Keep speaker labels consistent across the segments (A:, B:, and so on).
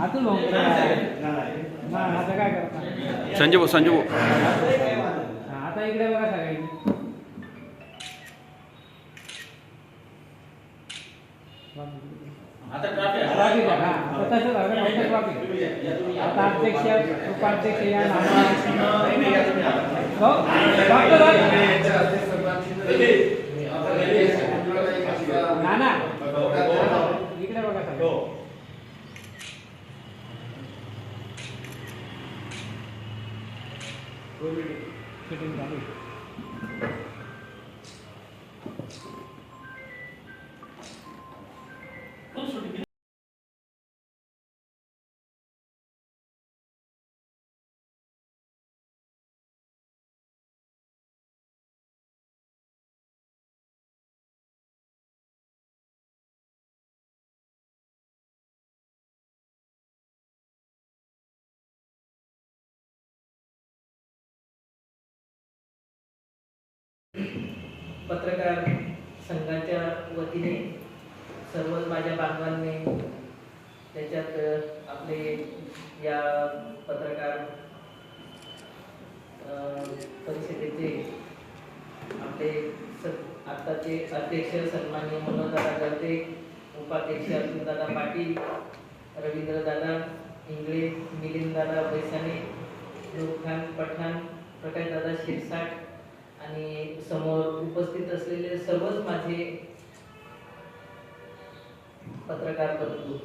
A: अतुल भाऊ मग आता काय करता
B: संजय भाऊ संजय भाऊ
A: हा, आता इकडे बघा सगळ्यांनी
C: आता ट्रॅफिक आहे.
A: ट्रॉफिक आहे, हा. आता तसं झालं, फक्त ट्रॉफिक आहे. आता अध्यक्ष उपाध्यक्ष या हो डॉक्टर 各位，确定完毕。
D: पत्रकार संघाच्या वतीने सर्व माझ्या बांधवांनी त्याच्यात आपले या पत्रकार परिषदेचे आपले स आत्ताचे अध्यक्ष सन्मान्य मनोजदादा गर्ते उपाध्यक्ष अर्जुनदादा पाटील रवींद्रदादा इंगळे मिलिंददादा बैसाने नूर पठाण प्रकाशदादा शिरसाट आणि समोर उपस्थित असलेले सर्वच माझे पत्रकार बंधू.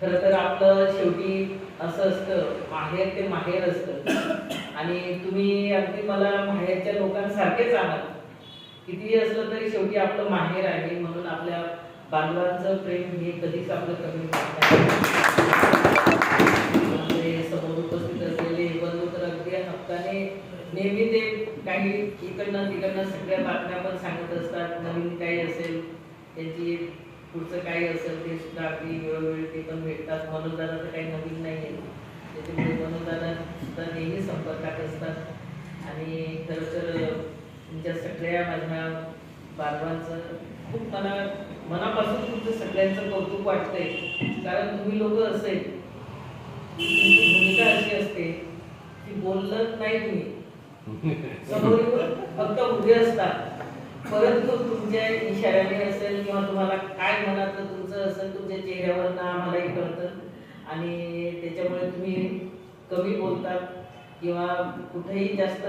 D: खरं तर आपलं शेवटी असं असतं माहेर ते माहेर असतं. आणि तुम्ही अगदी मला माहेरच्या लोकांसारखेच आहात. कितीही असलं तरी शेवटी आपलं माहेर आहे म्हणून आपल्या बांधवांचं प्रेम हे कधीच आपलं कमी समोर उपस्थित असलेले बंधू तर अगदी हक्काने नेहमी ते काही इकडनं तिकडनं सगळ्या बातम्या पण सांगत असतात. नवीन काही असेल त्यांची पुढचं काही असेल ते सुद्धा आपली वेळोवेळी ते पण भेटतात. मनोजदादा तर काही नवीन नाही आहे त्याच्यामुळे मनोजदादा सुद्धा नेहमी संपर्कात असतात. आणि खरं तर तुमच्या सगळ्या माझ्या बांधवांचं खूप मला मनापासून तुमचं सगळ्यांचं कौतुक वाटतंय. कारण तुम्ही लोक असेल तुमची भूमिका अशी असते की बोललं नाही तुम्ही. फक्त उभे असतात. परंतु तुमच्या इशाऱ्याने असेल किंवा तुम्हाला काय मनातलं तुमचं असेल तुमच्या चेहऱ्यावर ना आम्हालाही कळतं. आणि त्याच्यामुळे तुम्ही कमी बोलतात किंवा कुठेही जास्त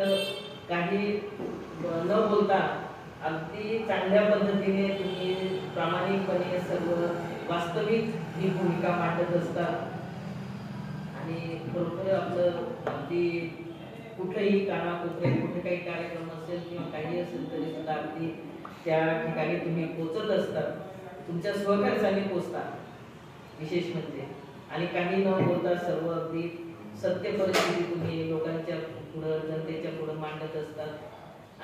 D: काही न बोलता अगदी चांगल्या पद्धतीने तुम्ही प्रामाणिकपणे सर्व वास्तविक ही भूमिका मांडत असतात आणि बरोबर आपलं अगदी कुठेही कानाकोपरे कुठे काही कार्यक्रम असेल किंवा काही असेल तरी सुद्धा अगदी त्या ठिकाणी तुम्ही पोचत असतात तुमच्या स्वखर्चाने पोचता विशेष म्हणजे. आणि काही न बोलता सर्व अगदी सत्य परिस्थिती तुम्ही लोकांच्या पुढं जनतेच्या पुढं मांडत असतात.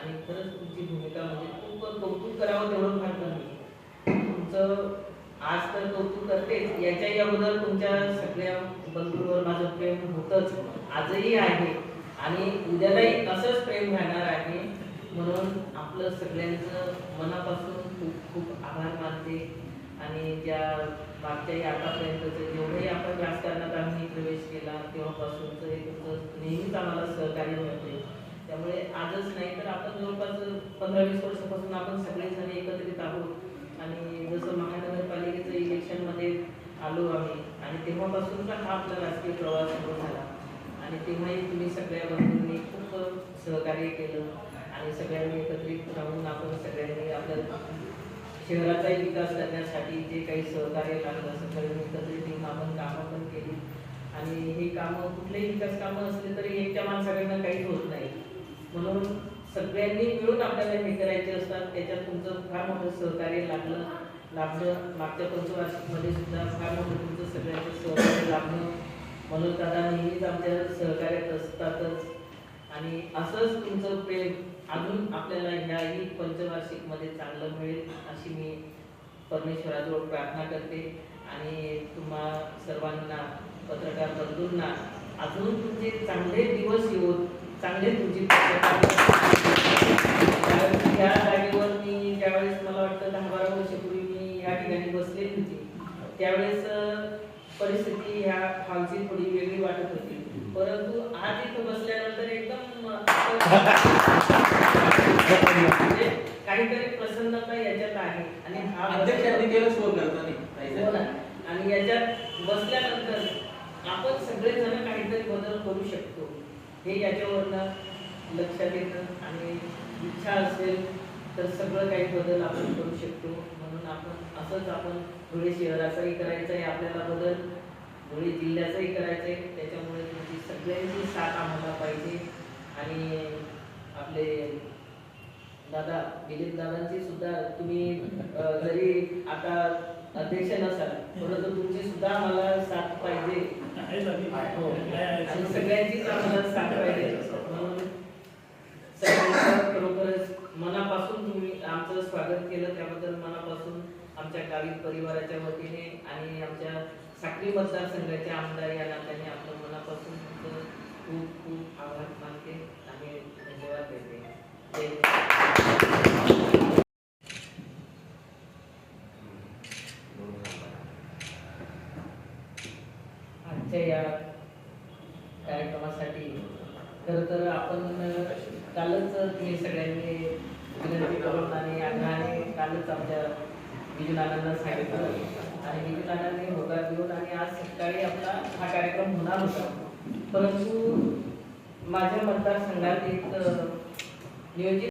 D: आणि खरंच तुमची भूमिका म्हणजे खूप कौतुक करावं तेवढं फार कमी. तुमचं आज तर कौतुक करतेच. याच्याही अगोदर तुमच्या सगळ्या बंधूंवर माझं प्रेम होतच. आजही आहे. आणि उद्यालाही असंच प्रेम राहणार आहे. म्हणून आपलं सगळ्यांचं मनापासून खूप खूप आभार मानते. आणि ज्या मागच्याही आतापर्यंतचं जेवढंही आपण राजकारणात आम्ही प्रवेश केला तेव्हापासूनचं हे तुमचं नेहमीच आम्हाला सहकार्य मिळते त्यामुळे आजच नाही तर आपण जवळपास पंधरा वीस वर्षापासून आपण सगळेजण एकत्रित आहोत. आणि जसं महानगरपालिकेचं इलेक्शनमध्ये आलो आम्ही आणि तेव्हापासूनचा हा आपला राजकीय प्रवास सुरू झाला. आणि तेव्हाही तुम्ही सगळ्या बंधूंनी खूप सहकार्य केलं आणि सगळ्यांनी एकत्रित राहून आपण सगळ्यांनी आपल्या शहराचाही विकास करण्यासाठी जे काही सहकार्य लागलं सगळ्यांनी एकत्रित येऊन आपण कामं पण केली. आणि हे कामं कुठलेही विकास कामं असले तरी एकट्या माणसाकडनं काहीच होत नाही. म्हणून सगळ्यांनी मिळून आपल्याला हे करायचे असतात. त्याच्यात तुमचं फार मोठं सहकार्य लागलं. लाभलं मागच्या पंचवार्षिकमध्ये सुद्धा फार मोठं तुमचं सगळ्यांचं सहकार्य लाभलं म्हणून दादा नेहमीच आमच्या सहकार्यात असतातच. आणि असंच तुमचं प्रेम अजून आपल्याला ह्याही पंचवार्षिकमध्ये चांगलं मिळेल अशी मी परमेश्वराजवळ प्रार्थना करते. आणि तुम्हा सर्वांना पत्रकार बंधूंना अजून तुमचे चांगले दिवस येऊन चांगले तुमची या जागेवर मी ज्यावेळेस मला वाटतं दहा बारा वर्षापूर्वी मी या ठिकाणी बसलेली होती त्यावेळेस परिस्थिती ह्या हॉलची थोडी वेगळी वाटत होती. परंतु आज इथं बसल्यानंतर एकदम म्हणजे काहीतरी प्रसन्नता याच्यात आहे. आणि हा
B: अध्यक्षांनी केलं शोध
D: हो
B: करताना.
D: आणि याच्यात बसल्यानंतर आपण सगळेजण काहीतरी बदल करू शकतो. हे याच्यावरनं लक्षात येतं. आणि इच्छा असेल तर सगळं काही बदल आपण करू शकतो. म्हणून आपण असंच आपण धुळे शहराचाही करायचं आहे आपल्याला बदल. धुळे जिल्ह्याचाही करायचं आहे त्याच्यामुळे तुमची सगळ्यांची साथ आम्हाला पाहिजे. आणि आपले दादा दिलीप दादांची सुद्धा तुम्ही जरी आता अध्यक्ष नसाल परंतु तुमची सुद्धा मला साथ पाहिजे. हो. आणि सगळ्यांचीच आम्हाला साथ पाहिजे. म्हणून सगळ्यांचं खरोखरच मनापासून तुम्ही आमचं स्वागत केलं त्याबद्दल मनापासून आमच्या गावित परिवाराच्या वतीने आणि आमच्या साखरी मतदारसंघाचे आमदार या नात्याने आपलं मनापासून खूप खूप आभार मानते आणि धन्यवाद देते. आजच्या या कार्यक्रमासाठी खर तर आपण कालच तुम्ही सगळ्यांनी विनंती करून आणि आग्रहाने कालच आमच्या विजयनानांना सांगितलं आणि विजयनानांनी होकार देऊन आणि आज सकाळी आपला हा कार्यक्रम होणार होता. परंतु माझ्या मतदारसंघात एक नियोजित